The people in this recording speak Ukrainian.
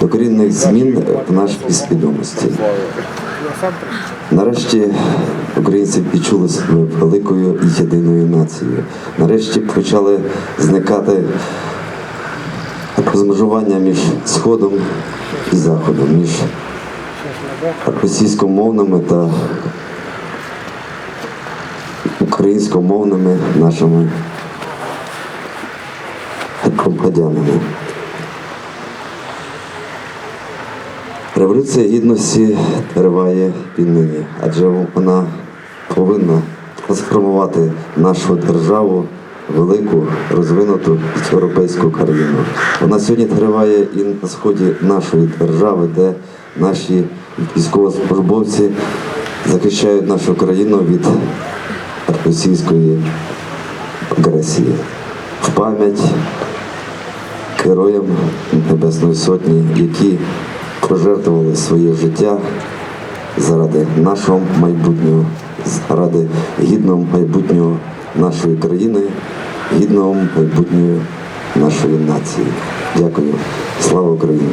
докорінних змін в нашій свідомості. Нарешті українці відчули себе великою і єдиною нацією. Нарешті почали зникати розмежування між Сходом і Заходом, між російськомовними та українськомовними нашими громадянами. Революція гідності триває і нині, адже вона повинна трансформувати нашу державу велику, розвинуту європейську країну. Вона сьогодні триває і на сході нашої держави, де наші військовослужбовці захищають нашу країну від російської агресії. В пам'ять героям Небесної Сотні, які пожертвували своє життя заради нашого майбутнього, заради гідного майбутнього нашої країни, гідного майбутнього нашої нації. Дякую. Слава Україні!